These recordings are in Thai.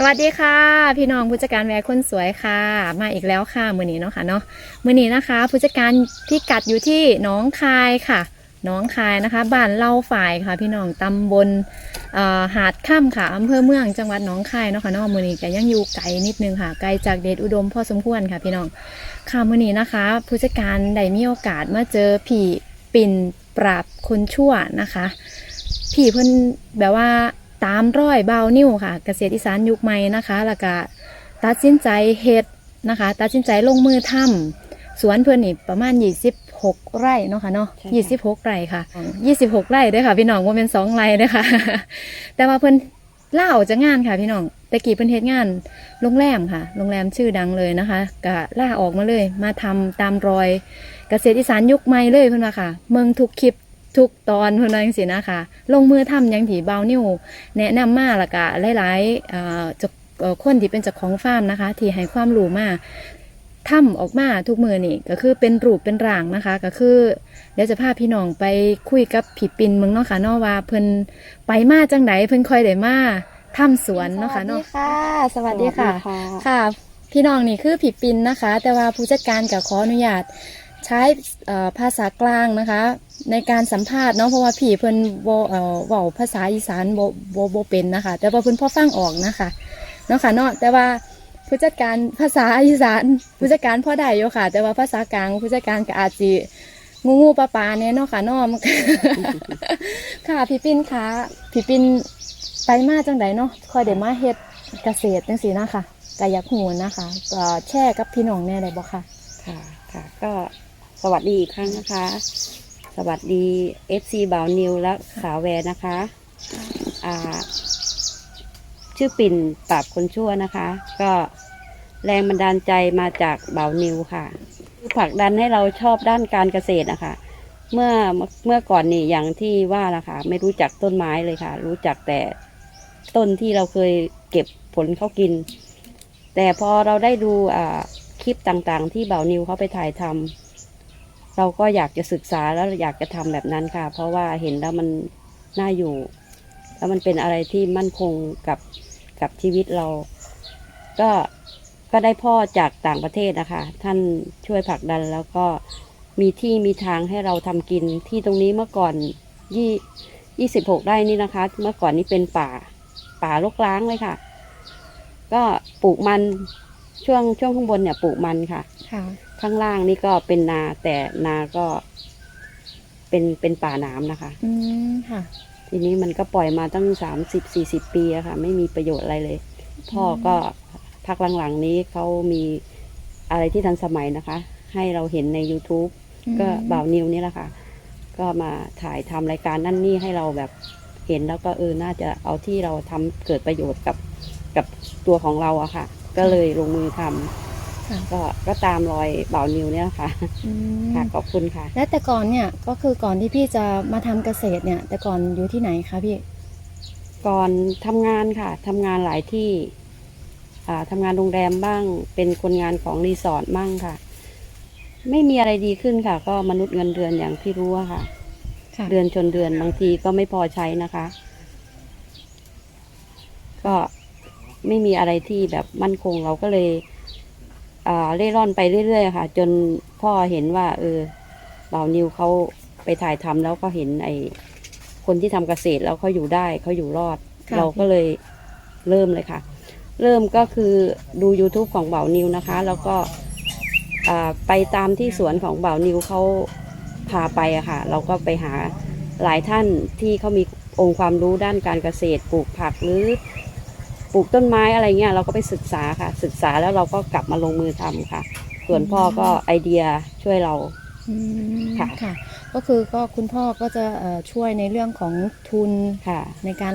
สวัสดีค่ะ พี่น้องผู้จัดการแวร์คนสวยค่ะ มาอีกแล้วค่ะมือนี้เนาะค่ะเนาะมือนี้นะคะผู้จัดการที่กัดอยู่ที่น้องคายค่ะน้องคายนะคะบ้านเล่าฝ่ายค่ะ พี่น้องตำบลอ่อหาดค่ำค่ะอำเภอเมืองจังหวัดหนองคายเนาะค่ะเนาะมือนี้ก็ยังอยู่ไกลนิดนึงค่ะไกลจากเดชอุดมพอสมควรค่ะพี่น้องค่ะมือนี้นะคะ ผู้จัดการได้มีโอกาสมาเจอผีปิ่นปราบคนชั่วนะคะผีเพิ่นแบบว่า ตามร้อยเบาวนิ้วค่ะ เกษตรอีสานยุคใหม่นะคะแล้วก็ตัดสินใจเฮ็ดนะคะ ตัดสินใจลงมือทำสวนเพิ่นนี่ประมาณ26ไร่เนาะค่ะเนาะใช่ค่ะ26ไร่ค่ะ26ไร่เด้อค่ะ พี่น้องว่าเป็น2ไร่เด้อค่ะ แต่ว่าเพิ่นล่าออกจากงานค่ะพี่น้องแต่กี้เพิ่นเฮ็ดงานโรงแรมค่ะโรงแรมชื่อดังเลยนะคะก็ล่าออกมาเลย มาทำตามรอยเกษตรอีสานยุคใหม่เลยเพิ่นว่าค่ะ เมืองทุกคลิป ทุกตอนเพิ่นว่าจังซี่นะคะ ลงมือทำอย่างที่บาวนิวแนะนำมาแล้วก็หลายๆเอ่อเจ้าเอ่อคนที่เป็นเจ้าของฟาร์มนะคะ ที่ให้ความรู้มาทำออกมาทุกมือนี่ก็คือเป็นรูปเป็นร่างนะคะ ก็คือเดี๋ยวจะพาพี่น้องไปคุยกับผีปินเมืองเนาะค่ะเนาะว่าเพิ่นไปมาจังไดเพิ่นค่อยได้มาทำสวนเนาะค่ะเนาะค่ะ สวัสดีค่ะค่ะ พี่น้องนี่คือผีปินนะคะ แต่ว่าผู้จัดการกับขออนุญาตใช้เอ่อภาษากลางนะคะ ในการสัมภาษณ์เนาะเพราะว่าผีเพิ่นบ่เอ่อเว้าภาษาอีสานบ่บ่บ่เป็นนะคะ แต่ว่าเพิ่นพอฟังออกนะคะเนาะค่ะเนาะแต่ว่าผู้จัดการภาษาอีสานผู้จัดการพอได้อยู่ค่ะ แต่ว่าภาษากลางผู้จัดการก็อาจสิงูงูปลาปลาเนี่ยเนาะค่ะเนาะมันก็ค่ะพี่ปิ้นคะพี่ปิ้นไปมาจังไดเนาะคอยได้มาเฮ็ดเกษตรจังซี่นะคะก็อยากหูนะคะก็แชร์กับพี่น้องแน่ได้บ่ค่ะ ค่ะ ค่ะ ก็สวัสดีอีกครั้งนะคะ สวัสดีเอฟซีบ่าวนิวและสาวแวร์นะคะอ่าชื่อปิ่นปราบคนชั่วนะคะ ก็แรงบันดาลใจมาจากบ่าวนิวค่ะผลักดันให้เราชอบด้านการเกษตรนะคะ เมื่อเมื่อก่อนนี่อย่างที่ว่าละค่ะ ไม่รู้จักต้นไม้เลยค่ะ รู้จักแต่ต้นที่เราเคยเก็บผลเขากิน แต่พอเราได้ดูคลิปต่างๆ ที่บ่าวนิวเขาไปถ่ายทำ เราก็อยากจะศึกษาแล้วอยากจะทำแบบนั้นค่ะ เพราะว่าเห็นแล้วมันน่าอยู่ แล้วมันเป็นอะไรที่มั่นคงกับกับชีวิตเรา ก็ก็ได้พ่อจากต่างประเทศนะคะ ท่านช่วยผลักดันแล้วก็มีที่มีทางให้เราทำกินที่ตรงนี้เมื่อก่อนยี่ยี่สิบหกไร่นี่นะคะ เมื่อก่อนนี้เป็นป่าป่ารกร้างเลยค่ะ ก็ปลูกมันช่วงช่วงข้างบนเนี่ยปลูกมันค่ะค่ะ ข้างล่างนี่ก็เป็นนา แต่นาก็เป็นเป็นป่าหนามนะคะ อืมค่ะ ทีนี้มันก็ปล่อยมาตั้งสามสิบสี่สิบปีอะค่ะ ไม่มีประโยชน์อะไรเลย พ่อก็พักหลังๆนี้เขามีอะไรที่ทันสมัยนะคะ ให้เราเห็นใน YouTube ก็บ่าวนิวนี่แหละค่ะ ก็มาถ่ายทำรายการนั่นนี่ให้เราแบบเห็นแล้วก็เออน่าจะเอาที่เราทำเกิดประโยชน์กับกับตัวของเราอะค่ะ ก็เลยลงมือทำค่ะ ก็ก็ตามรอยบ่าวนิวเนี่ยค่ะอืมค่ะขอบคุณค่ะ และแต่ก่อนเนี่ยก็คือก่อนที่พี่จะมาทำเกษตรเนี่ย แต่ก่อนอยู่ที่ไหนคะพี่ ก่อนทำงานค่ะทำงานหลายที่อ่าทำงานโรงแรมบ้าง เป็นคนงานของรีสอร์ทบ้างค่ะ ไม่มีอะไรดีขึ้นค่ะ ก็มนุษย์เงินเดือนอย่างที่รู้อะค่ะค่ะ เดือนชนเดือนบางทีก็ไม่พอใช้นะคะ ก็ไม่มีอะไรที่แบบมั่นคงเราก็เลยอ่า เล่ร่อนไปเรื่อยๆค่ะ จนพ่อเห็นว่า เออบ่าวนิวเขาไปถ่ายทำแล้วก็เห็นไอ้คนที่ทำเกษตรแล้วเขาอยู่ได้เขาอยู่รอดค่ะเราก็เลยเริ่มเลยค่ะ เริ่มก็คือดู YouTube ของบ่าวนิวนะคะ แล้วก็อ่าไปตามที่สวนของบ่าวนิวเขาพาไปอะค่ะ เราก็ไปหาหลายท่านที่เขามีองค์ความรู้ด้านการเกษตรปลูกผักหรือป ลูกต้นไม้อะไรเงี้ยเราก็ไปศึกษาค่ะ ศึกษาแล้วเราก็กลับมาลงมือทำค่ะ ส่วนพ่อก็ไอเดียช่วยเราอืมค่ะค่ะ ก็คือก็คุณพ่อก็จะเอ่อช่วยในเรื่องของทุนค่ะ ในการ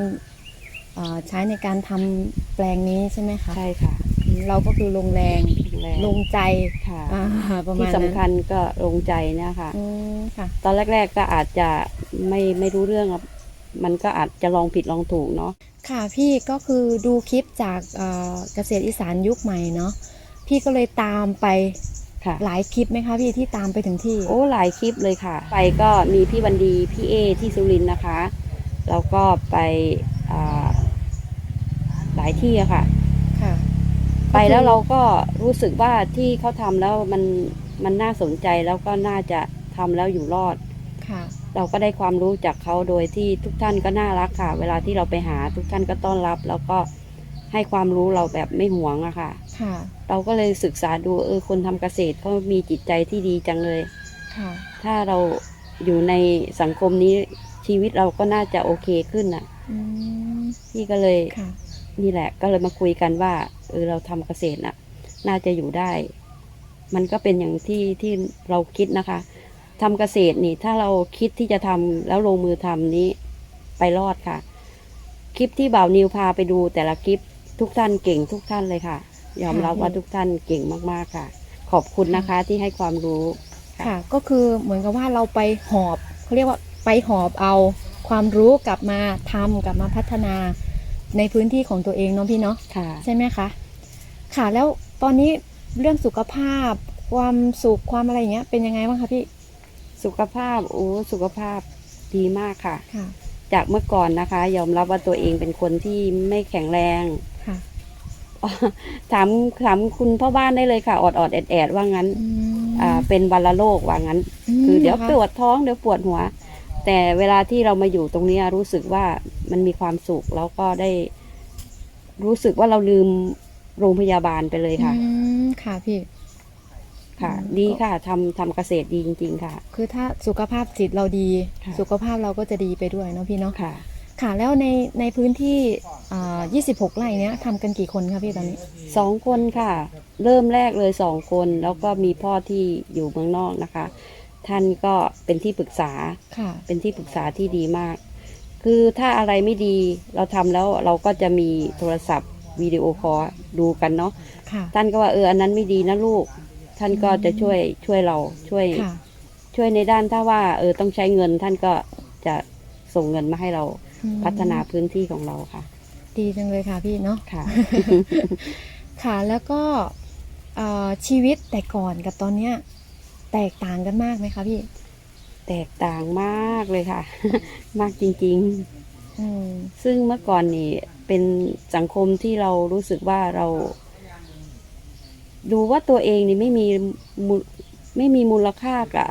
เอ่อใช้ในการทำแปลงนี้ใช่ไหมคะใช่ค่ะอืมเราก็คือลงแรงแรงลงใจค่ะอ่าประมาที่ณนั้นสำคัญก็ลงใจเนี่ยค่ะอืมค่ะ ตอนแรก ๆก็อาจจะไม่ไม่รู้เรื่องอะ มันก็อาจจะลองผิดลองถูกเนาะค่ะพี่ก็คือดูคลิปจากเอ่อเกษตรอีสานยุคใหม่เนาะพี่ก็เลยตามไปค่ะหลายคลิปไหมคะพี่ที่ตามไปถึงที่ โอ้หลายคลิปเลยค่ะ ไปก็มีพี่วันดีพี่เอที่สุรินทร์นะคะแล้วก็ไปอ่าหลายที่อะค่ะ ไปแล้วเราก็รู้สึกว่าที่เขาทำแล้วมันมันน่าสนใจแล้วก็น่าจะทำแล้วอยู่รอดค่ะ เราก็ได้ความรู้จากเขาโดยที่ทุกท่านก็น่ารักค่ะ เวลาที่เราไปหาทุกท่านก็ต้อนรับ แล้วก็ให้ความรู้เราแบบไม่หวงอะค่ะ ค่ะ เราก็เลยศึกษาดูเออคนทำเกษตรเขามีจิตใจที่ดีจังเลย ค่ะ ถ้าเราอยู่ในสังคมนี้ชีวิตเราก็น่าจะโอเคขึ้นอะอืมพี่ก็เลยค่ะ นี่แหละ ก็เลยมาคุยกันว่าเออเราทำเกษตรน่ะ น่าจะอยู่ได้ มันก็เป็นอย่างที่ที่เราคิดนะคะ ทำเกษตรนี่ ถ้าเราคิดที่จะทำแล้วลงมือทำนี้ไปรอดค่ะ คลิปที่บ่าวนิวพาไปดู แต่ละคลิปทุกท่านเก่งทุกท่านเลยค่ะ ยอมรับค่ะว่าทุกท่านเก่งมากๆค่ะ ขอบคุณนะคะที่ให้ความรู้ค่ะ ก็คือเหมือนกับว่าเราไปหอบเขาเรียกว่าไปหอบเอาความรู้กลับมาทำกลับมาพัฒนาในพื้นที่ของตัวเองเนาะพี่เนาะค่ะใช่ไหมคะค่ะ แล้วตอนนี้เรื่องสุขภาพ ความสุขความอะไรอย่างเงี้ยเป็นยังไงบ้างคะพี่ สุขภาพโอ้สุขภาพดีมากค่ะ ค่ะ จากเมื่อก่อนนะคะ ยอมรับว่าตัวเองเป็นคนที่ไม่แข็งแรง ค่ะถามถามคุณพ่อบ้านได้เลยค่ะออดออดแอดแอดว่างั้นอืมอ่า เป็นวัลโรคว่างั้นมคือเดี๋ยวหรคะปวดท้องเดี๋ยวปวดหัว แต่เวลาที่เรามาอยู่ตรงนี้รู้สึกว่ามันมีความสุขแล้วก็ได้ รู้สึกว่าเราลืมโรงพยาบาลไปเลยค่ะอืมค่ะพี่ ค่ะอืมดีค่ะทำทำเกษตรดีจริง ๆ ค่ะ คือถ้าสุขภาพจิตเราดี ค่ะ สุขภาพเราก็จะดีไปด้วยเนาะพี่เนาะค่ะ ค่ะ แล้วในในพื้นที่อ่า26 ไร่เนี้ยทำกันกี่คนคะพี่ตอนนี้ สองคนค่ะ เริ่มแรกเลยสองคน แล้วก็มีพ่อที่อยู่เมืองนอกนะคะ ท่านก็เป็นที่ปรึกษา ค่ะ เป็นที่ปรึกษาที่ดีมาก คือถ้าอะไรไม่ดีเราทำแล้วเราก็จะมีโทรศัพท์วิดีโอคอลดูกันเนาะ ค่ะ ท่านก็ว่าเอออันนั้นไม่ดีนะลูก ท่านก็จะช่วยช่วยเราช่วย ค่ะ ช่วยในด้านถ้าว่าเออต้องใช้เงินท่านก็จะส่งเงินมาให้เราอืมพัฒนาพื้นที่ของเราค่ะ ดีจังเลยค่ะพี่เนาะ ค่ะ ค่ะแล้วก็เอ่อชีวิตแต่ก่อนกับตอนเนี้ยแตกต่างกันมากไหมคะพี่แตกต่างมากเลยค่ะ มากจริงๆอืมซึ่งเมื่อก่อนนี่เป็นสังคมที่เรารู้สึกว่าเรา ดูว่าตัวเองนี่ไม่มีมูไม่มีมูลค่ากับ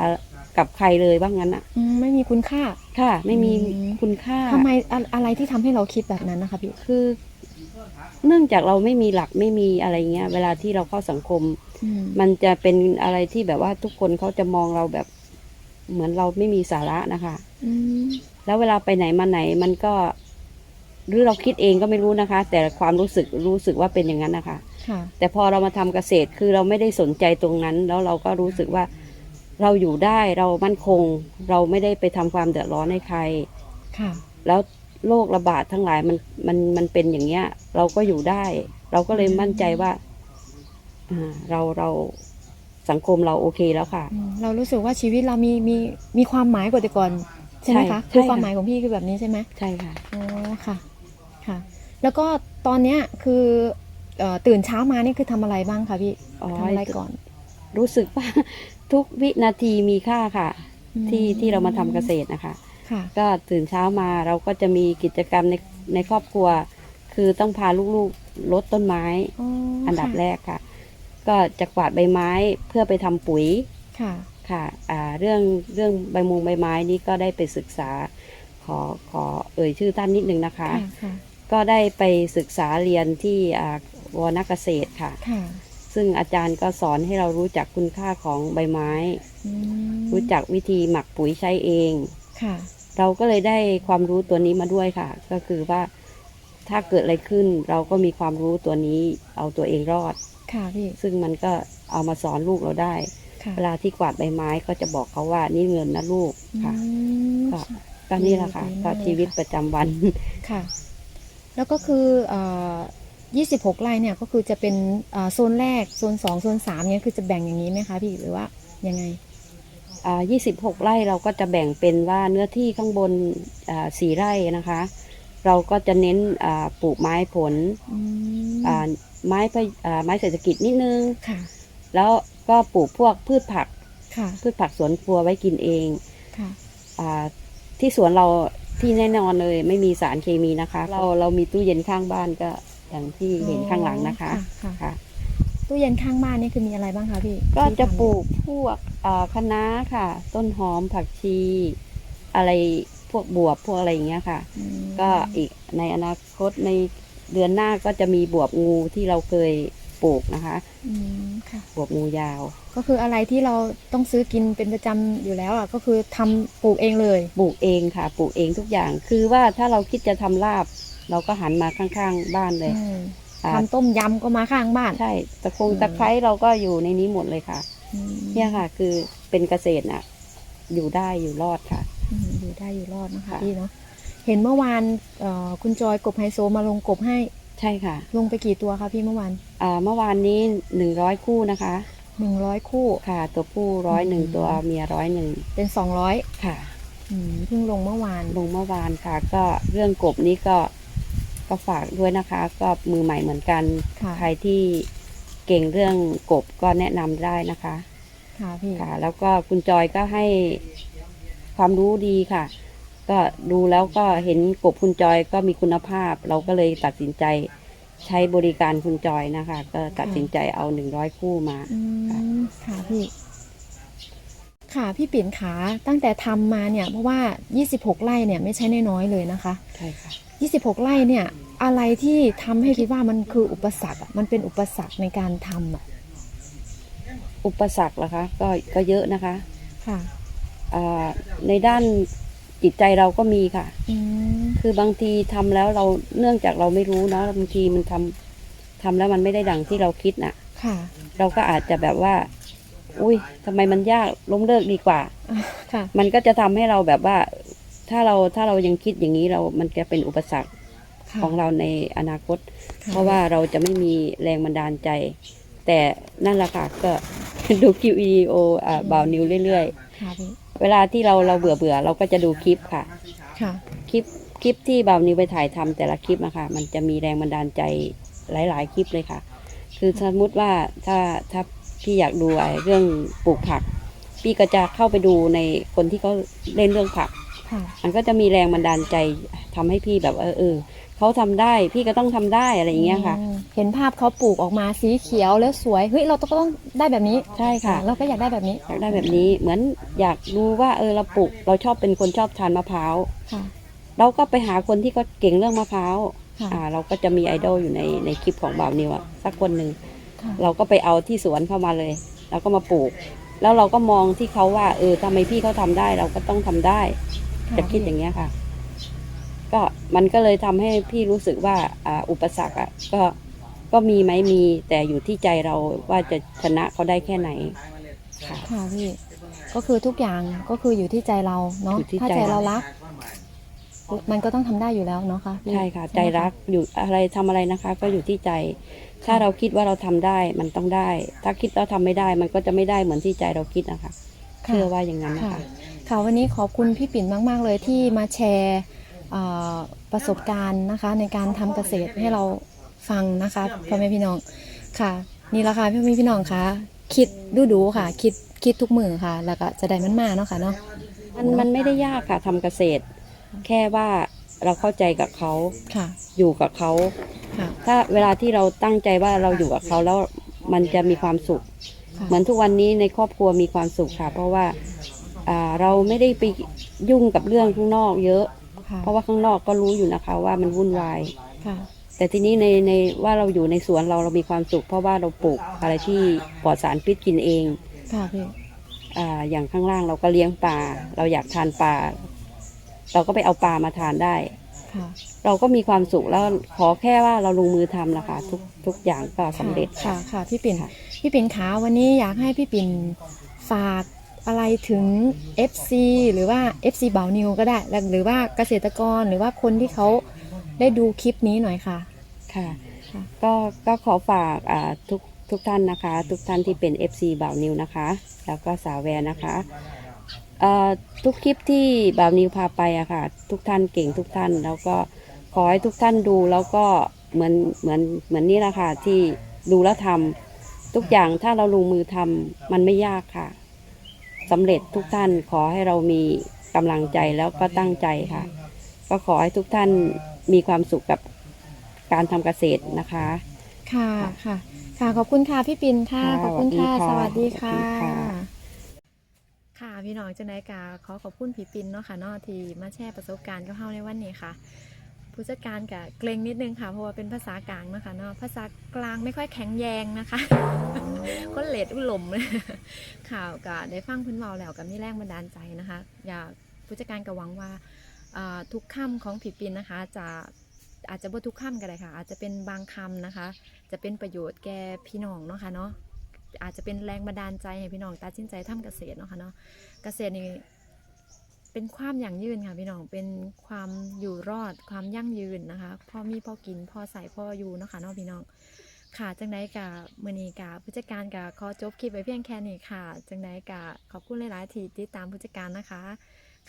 กับใครเลยว่างั้นอะอืมไม่มีคุณค่า ค่ะ ไม่มีอืม คุณค่า ทำไมอะอะไรที่ทำให้เราคิดแบบนั้นนะคะพี่ คือ เนื่องจากเราไม่มีหลักไม่มีอะไรเงี้ย เวลาที่เราเข้าสังคม อืมมันจะเป็นอะไรที่แบบว่าทุกคนเขาจะมองเราแบบ เหมือนเราไม่มีสาระนะคะ อืมแล้วเวลาไปไหนมาไหนมันก็ หรือเราคิดเองก็ไม่รู้นะคะ แต่ความรู้สึกรู้สึกว่าเป็นอย่างนั้นนะคะค่ะ แต่พอเรามาทำเกษตรคือเราไม่ได้สนใจตรงนั้น แล้วเราก็รู้สึกว่าเราอยู่ได้เรามั่นคง เราไม่ได้ไปทำความเดือดร้อนให้ใครค่ะแล้วโรคระบาดทั้งหลายมันมันมันเป็นอย่างเงี้ย เราก็อยู่ได้ เราก็เลยมั่นใจว่าอ่าเราเราสังคมเราโอเคแล้วค่ะอืมเรารู้สึกว่าชีวิตเรามีมีมีความหมายกว่าแต่ก่อนใช่ไหมคะใช่คือใช่ความค่ะหมายของพี่คือแบบนี้ใช่ไหมใช่ค่ะอ๋อค่ะค่ะ แล้วก็ตอนเนี้ยคือเอ่อ ตื่นเช้ามานี่คือทำอะไรบ้างคะพี่อ๋อ ทำอะไรก่อน รู้สึกว่า ทุกวินาทีมีค่าค่ะ อืม ที่ที่เรามาทำเกษตรนะคะ ค่ะ ก็ตื่นเช้ามาเราก็จะมีกิจกรรมในในครอบครัว คือต้องพาลูกๆลดต้นไม้อ๋ออันดับค่ะแรกค่ะ ก็จะกวาดใบไม้เพื่อไปทำปุ๋ยค่ะ ค่ะอ่าเรื่องเรื่องใบมงใบไม้นี้ก็ได้ไปศึกษา ขอขอเอ่ยชื่อท่านนิดนึงนะคะ ค่ะค่ะก็ได้ไปศึกษาเรียนที่อ่า วรรณเกษตรค่ะ ค่ะ ซึ่งอาจารย์ก็สอนให้เรารู้จักคุณค่าของใบไม้ อืมรู้จักวิธีหมักปุ๋ยใช้เอง ค่ะ เราก็เลยได้ความรู้ตัวนี้มาด้วยค่ะ ก็คือว่าถ้าเกิดอะไรขึ้น เราก็มีความรู้ตัวนี้เอาตัวเองรอด ค่ะพี่ ซึ่งมันก็เอามาสอนลูกเราได้ ค่ะเวลาที่กวาดใบไม้ก็จะบอกเขาว่านี่เงินนะลูกค่ะ อืมก็ก็นี่แหละค่ะดีก็มากเลยชีวิตค่ะประจำวัน ค่ะ แล้วก็คือเอ่อ 26 ไร่เนี่ยก็คือจะเป็นเอ่อโซนแรกโซน2โซน3เนี่ยคือจะแบ่งอย่างนี้ไหมคะพี่หรือว่ายังไงอ่า26ไร่เราก็จะแบ่งเป็นว่าเนื้อที่ข้างบนอ่าสี่ไร่นะคะ เราก็จะเน้นอ่าปลูกไม้ผลอืมอ่าไม้พะอ่าไม้เศรษฐกิจนิดนึงค่ะแล้วก็ปลูกพวกพืชผักค่ะพืชผักสวนครัวไว้กินเองค่ะอ่าที่สวนเราที่แน่นอนเลยไม่มีสารเคมีนะคะ เราเรามีตู้เย็นข้างบ้านก็ อย่างที่เห็นข้างหลังนะคะค่ะ ค่ะ ตู้เย็นข้างบ้านนี่คือมีอะไรบ้างคะพี่ก็จะที่ทำปลูกพวกอ่าคะน้าค่ะ ต้นหอมผักชี อะไรพวกบวบพวกอะไรอย่างเงี้ยค่ะ อืมก็อีกในอนาคตในเดือนหน้าก็จะมีบวบงูที่เราเคยปลูกนะคะ อืมค่ะ บวบงูยาว ก็คืออะไรที่เราต้องซื้อกินเป็นประจำอยู่แล้วอะก็คือทำปลูกเองเลย ปลูกเองค่ะ ปลูกเองทุกอย่าง คือว่าถ้าเราคิดจะทำลาบ เราก็หันมาข้างๆบ้านเลยอืมอ่าทำต้มยำก็มาข้างบ้านใช่ตะคงอืมตะไคร้เราก็อยู่ในนี้หมดเลยค่ะอืมเนี่ยค่ะ คือเป็นเกษตรน่ะ อยู่ได้อยู่รอดค่ะอืมอยู่ได้อยู่รอดนะคะค่ะพี่เนาะเห็นเมื่อวานเอ่อคุณจอยกบไฮโซมาลงกบให้ใช่ค่ะ ลงไปกี่ตัวคะพี่เมื่อวานอ่าเมื่อวานนี้หนึ่งร้อยคู่นะคะหนึ่งร้อยคู่ค่ะ ตัวผู้ร้อยหนึ่งอืมตัวเมียร้อยหนึ่งเป็นสองร้อยค่ะเพิ่งลงเมื่อวานลงเมื่อวานค่ะ ก็เรื่องกบนี้ก็ ก็ฝากด้วยนะคะ ก็มือใหม่เหมือนกัน ค่ะ ใครที่เก่งเรื่องกบก็แนะนำได้นะคะ ค่ะพี่ค่ะ แล้วก็คุณจอยก็ให้ความรู้ดีค่ะ ก็ดูแล้วก็เห็นกบคุณจอยก็มีคุณภาพ เราก็เลยตัดสินใจใช้บริการคุณจอยนะคะ ก็ตัดสินใจเอาหนึ่งร้อยคู่มา อืค่ะมค่ะพี่ ค่ะพี่ปิ่นขาตั้งแต่ทำมาเนี่ยเพราะว่า 26 ไร่เนี่ยไม่ใช่น้อยๆเลยนะคะ ใช่ค่ะ 26 ไร่เนี่ย อะไรที่ทำให้คิดว่ามันคืออุปสรรคอะมันเป็นอุปสรรคในการทำอะอุปสรรคเหรอคะก็ก็เยอะนะคะ ค่ะอ่าในด้านจิตใจเราก็มีค่ะอืมคือบางทีทำแล้วเราเนื่องจากเราไม่รู้เนาะบางทีมันทำทำแล้วมันไม่ได้ดังที่เราคิดน่ะ ค่ะ เราก็อาจจะแบบว่า อุ้ยทำไมมันยากล้มเลิกดีกว่าอะค่ะ มันก็จะทำให้เราแบบว่า ถ้าเราถ้าเรายังคิดอย่างนี้เรามันจะเป็นอุปสรรคค่ะของเราในอนาคตค่เพราะว่าเราจะไม่มีแรงบันดาลใจ แต่นั่นแหละค่ะก็ดูคลิปวิดีโออ่าบาวนิวเรื่อยค่ะพี่ๆเวลาที่เราเราเบื่อเบื่อๆเราก็จะดูคลิปค่ะค่ะคลิปคลิปที่บาวนิวไปถ่ายทำแต่ละคลิปนะคะมันจะมีแรงบันดาลใจหลาย ๆ คลิปเลยค่ะ คือสมมติว่าถ้าถ้าพี่อยากดูไอ้เรื่องปลูกผัก พี่ก็จะเข้าไปดูในคนที่เขาเล่นเรื่องผักค่ะ มันก็จะมีแรงบันดาลใจทำให้พี่แบบเออเออเขาทำได้พี่ก็ต้องทำได้อะไรอย่างเงี้ยค่ะอืมเห็นภาพเขาปลูกออกมาสีเขียวแล้วสวยเฮ้ยเราต้องได้แบบนี้ใช่ค่ะ เราก็อยากได้แบบนี้อยากได้แบบนี้ เหมือนอยากรู้ว่าเออเราปลูกเราชอบเป็นคนชอบทานมะพร้าวค่ะเราก็ไปหาคนที่เขาเก่งเรื่องมะพร้าวค่ะอ่า เราก็จะมีไอดอลอยู่ในในคลิปของบ่าวนิวอะสักคนหนึ่งค่ะเราก็ไปเอาที่สวนเข้ามาเลยเราก็มาปลูก แล้วเราก็มองที่เขาว่า เออทำไมพี่เขาทำได้ เราก็ต้องทำได้ จะคิดอย่างเงี้ยค่ะ ก็มันก็เลยทำให้พี่รู้สึกว่าอ่าอุปสรรคอะก็ก็มีไหมมีแต่อยู่ที่ใจเราว่าจะชนะเขาได้แค่ไหนค่ะค่ะพี่ก็คือทุกอย่างก็คืออยู่ที่ใจเราเนาะอยู่ที่ถ้าใจใจเราเรารัก มันก็ต้องทำได้อยู่แล้วเนาะค่ะพี่ใช่ค่ะไหมใจรักอยู่อะไรทำอะไรนะคะ ก็อยู่ที่ใจ ถ้าเราคิดว่าเราทำได้มันต้องได้ ถ้าคิดเราทำไม่ได้ มันก็จะไม่ได้เหมือนที่ใจเราคิดนะคะค่ะเชื่อว่าอย่างนั้นนะค่ะ คะค่ะวันนี้ขอบคุณพี่ปิ่นมาก ๆ เลยที่มาแชร์เอ่อประสบการณ์นะคะ ในการทำเกษตรให้เราฟังนะคะพ่อแม่พี่น้องค่ะ นี่แหละค่ะพ่อแม่พี่น้องคะคิดดูดูๆค่ะ คิดคิดทุกมือค่ะ แล้วก็จะได้มันมาเนาะค่ะเนาะมันมันไม่ได้ยากค่ะทำเกษตร แค่ว่าเราเข้าใจกับเขาค่ะ อยู่กับเขาค่ะถ้าเวลาที่เราตั้งใจว่าเราอยู่กับเขาแล้วมันจะมีความสุขค่ะเหมือนทุกวันนี้ในครอบครัวมีความสุขค่ะ เพราะว่า อ่าเราไม่ได้ไปยุ่งกับเรื่องข้างนอกเยอะ ค่ะเพราะว่าข้างนอกก็รู้อยู่นะคะว่ามันวุ่นวาย ค่ะ แต่ทีนี้ในในว่าเราอยู่ในสวนเราเรามีความสุข เพราะว่าเราปลูกอะไรที่ปลอดสารพิษกินเองค่ะพี่อ่าอย่างข้างล่างเราก็เลี้ยงปลาเราอยากทานปลาเราก็ไปเอาปลามาทานได้ ค่ะ เราก็มีความสุขแล้วขอแค่ว่าเราลงมือทำนะคะ ทุกทุกอย่างก็สำเร็จ ค่ะค่ะพี่ปิ่นค่ะ พี่ปิ่นขาวันนี้อยากให้พี่ปิ่นฝาก อะไรถึง FC หรือว่า FC เบานิวก็ได้แล้วหรือว่าเกษตรกรหรือว่าคนที่เขาได้ดูคลิปนี้หน่อยค่ะค่ะ ค่ะ ก็ก็ขอฝากอ่าทุกทุกท่านนะคะ ทุกท่านที่เป็น FC บ่าวนิวนะคะ แล้วก็สาวแวร์นะคะเอ่อทุกคลิปที่บ่าวนิวพาไปอะค่ะ ทุกท่านเก่งทุกท่าน แล้วก็ขอให้ทุกท่านดูแล้วก็เหมือนเหมือนเหมือนนี่แหละค่ะที่ดูแล้วทำทุกอย่างถ้าเราลงมือทำมันไม่ยากค่ะ สำเร็จทุกท่านขอให้เรามีกำลังใจแล้วก็ตั้งใจค่ะ ก็ขอให้ทุกท่านมีความสุขกับการทำเกษตรนะคะ ค่ะค่ะ ค่ะขอบคุณค่ะพี่ปิ่นค่ะค่ะขอบคุณค่ะสสวัวัสสดีดีค่ะ ค่ะสวัสดีค่ะค่ะพี่น้องจังไดกาขอขอบคุณพี่ปิ่นเนาะค่ะเนาะที่มาแชร์ประสบการณ์กับเฮาในวันนี้ค่ะ ผู้จัดการกะเกรงนิดนึงค่ะ เพราะว่าเป็นภาษากลางเนาะคะเนาะภาษากลางไม่ค่อยแข็งแยงนะคะก็เลดอุ่นลมข่าวกะได้ฟังเพื้นเมาแล้วกับนี่แรงบันดาลใจนะคะ อยากผู้จัดการกะหวังว่าอ่าทุกคำของผีปินนะคะ จะอาจจะบ่ทุกคำก็ได้ค่ะ อาจจะเป็นบางคำนะคะ จะเป็นประโยชน์แก่พี่น้องเนาะค่ะเนาะอาจจะเป็นแรงบันดาลใจให้พี่น้องตัดสินใจทำเกษตรเนาะค่ะเนาะเกษตรนี่ เป็นความอย่างยืนค่ะพี่น้อง เป็นความอยู่รอด ความยั่งยืนนะคะ พ่อมีพ่อกินพ่อใส่พ่ออยู่เนาะค่ะน้องพี่น้อง ค่ะ จังไดกับมือนีกาผู้จัดการกับขอจบคลิปไว้เพียงแค่นี้ค่ะ จังไดกับขอบคุณหลาย ๆ ที่ติดตามผู้จัดการนะคะ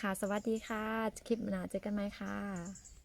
ค่ะ สวัสดีค่ะ คลิปหน้าเจอกันไหมค่ะ